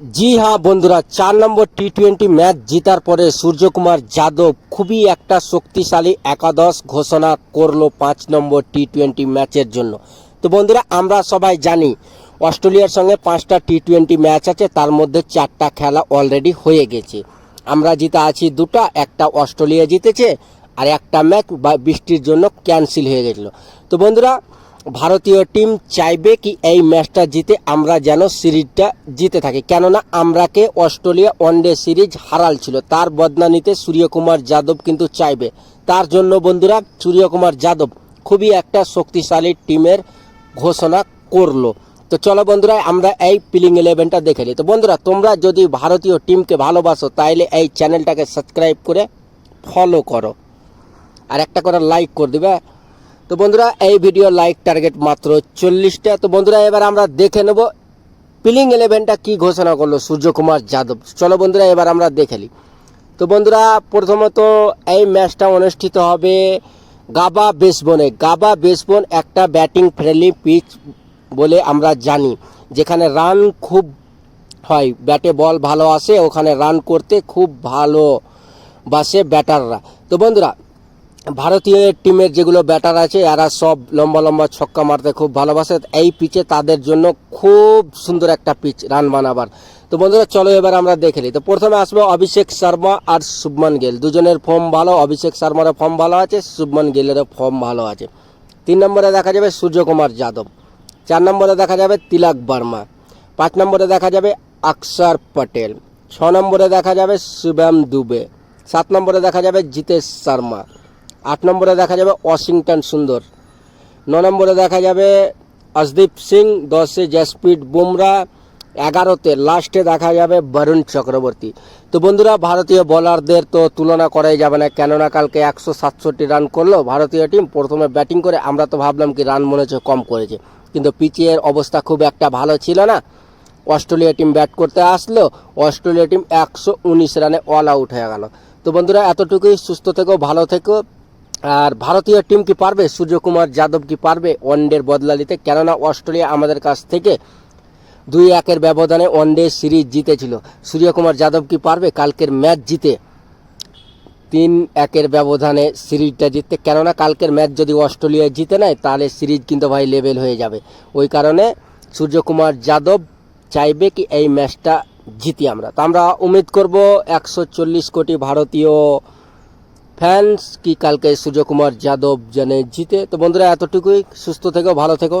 জি হ্যাঁ বন্ধুরা, চার নম্বর টি টোয়েন্টি ম্যাচ জিতার পরে সূর্যকুমার যাদব খুবই একটা শক্তিশালী একাদশ ঘোষণা করল পাঁচ নম্বর টি টোয়েন্টি ম্যাচের জন্য। তো বন্ধুরা, আমরা সবাই জানি, অস্ট্রেলিয়ার সঙ্গে পাঁচটা টি টোয়েন্টি ম্যাচ আছে, তার মধ্যে চারটা খেলা অলরেডি হয়ে গেছে। আমরা জিতে আছি দুটা, একটা অস্ট্রেলিয়া জিতেছে আর একটা ম্যাচ বা বৃষ্টির জন্য ক্যান্সেল হয়ে গেছিল। তো বন্ধুরা ভারতীয় টিম চাইবে কি এই ম্যাচটা জিতে আমরা যেন সিরিজটা জিতে থাকি। কেননা আমরাকে অস্ট্রেলিয়া ওয়ানডে সিরিজ হারাল ছিল। তার বদনা নিতে সূর্যকুমার যাদব কিন্তু চাইবে। তার জন্য বন্ধুরা, সূর্যকুমার যাদব খুবই একটা শক্তিশালী টিমের ঘোষণা করল। তো চলো বন্ধুরা, আমরা এই প্লিং ইলেভেনটা দেখে নিই। তো বন্ধুরা, তোমরা যদি ভারতীয় টিমকে ভালোবাসো, তাইলে এই চ্যানেলটাকে সাবস্ক্রাইব করে ফলো করো। আর একটা করে লাইক করে দিবে। তো বন্ধুরা, এই ভিডিও লাইক টার্গেট মাত্র চল্লিশটা। তো বন্ধুরা, এবার আমরা দেখে নেব প্লিং ইলেভেনটা কি ঘোষণা করল সূর্যকুমার যাদব। চলো বন্ধুরা, এবার আমরা দেখে নিই তো বন্ধুরা, প্রথমত এই ম্যাচটা অনুষ্ঠিত হবে গাবা বেসবনে। গাবা বেসবন একটা ব্যাটিং ফ্রেন্ডলি পিচ বলে আমরা জানি, যেখানে রান খুব হয়। ব্যাটে বল ভালো আসে, ওখানে রান করতে খুব ভালো বাসে ব্যাটাররা তো বন্ধুরা ভারতীয় টিমের যেগুলো ব্যাটার আছে, এরা সব লম্বা লম্বা ছক্কা মারতে খুব ভালোবাসে। এই পিচে তাদের জন্য খুব সুন্দর একটা পিচ রান বানাবার। তো বন্ধুরা, চলো এবার আমরা দেখে নিই। তো প্রথমে আসবে অভিষেক শর্মা আর শুভমান গিল। দুজনের ফর্ম ভালো, অভিষেক শর্মারও ফর্ম ভালো আছে, শুভমান গিলেরও ফর্ম ভালো আছে। তিন নম্বরে দেখা যাবে সূর্যকুমার যাদব। চার নম্বরে দেখা যাবে তিলক বর্মা। পাঁচ নম্বরে দেখা যাবে অক্ষর পটেল। ছ নম্বরে দেখা যাবে শুভম দুবে। সাত নম্বরে দেখা যাবে জিতেশ শর্মা। আট নম্বরে দেখা যাবে ওয়াশিংটন সুন্দর। ন নম্বরে দেখা যাবে অসদীপ সিং, দশে জসপ্রীত বুমরা, এগারোতে লাস্টে দেখা যাবে বরুণ চক্রবর্তী। তো বন্ধুরা, ভারতীয় বোলারদের তো তুলনা করাই যাবে না, কেননা কালকে একশো সাতষট্টি রান করল ভারতীয় টিম, প্রথমে ব্যাটিং করে আমরা তো ভাবলাম কি রান মনে হচ্ছে কম করেছে। কিন্তু পিচের অবস্থা খুব একটা ভালো ছিল না। অস্ট্রেলিয়া টিম ব্যাট করতে আসলো, অস্ট্রেলিয়া টিম একশো উনিশ রানে অল আউট হয়ে গেল। তো বন্ধুরা, এতটুকুই, সুস্থ থেকো, ভালো থেকো। আর ভারতীয় টিম কি পারবে? সূর্যকুমার যাদব কি পারবে? ওয়ানডের বদলা নিতে কেননা অস্ট্রেলিয়া আমাদের কাছ থেকে দুই একের ব্যবধানে ওয়ানডে সিরিজ জিতেছিল। সূর্যকুমার যাদব কি পারবে? কালকের ম্যাচ জিতে তিন একের ব্যবধানে সিরিজটা জিততে। কেননা কালকের ম্যাচ যদি অস্ট্রেলিয়া জিতে নেয়, তাহলে সিরিজ কিন্তু ভাই লেভেল হয়ে যাবে। ওই কারণে সূর্যকুমার যাদব চাইবে কি এই ম্যাচটা জিতি আমরা। তো আমরা উম্মিদ করব, একশো চল্লিশ কোটি ভারতীয় ফ্যান্স কি কালকে সূর্যকুমার যাদব জানে জিতে। তো বন্ধুরা এতটুকুই। সুস্থ থেকো ভালো থেকো।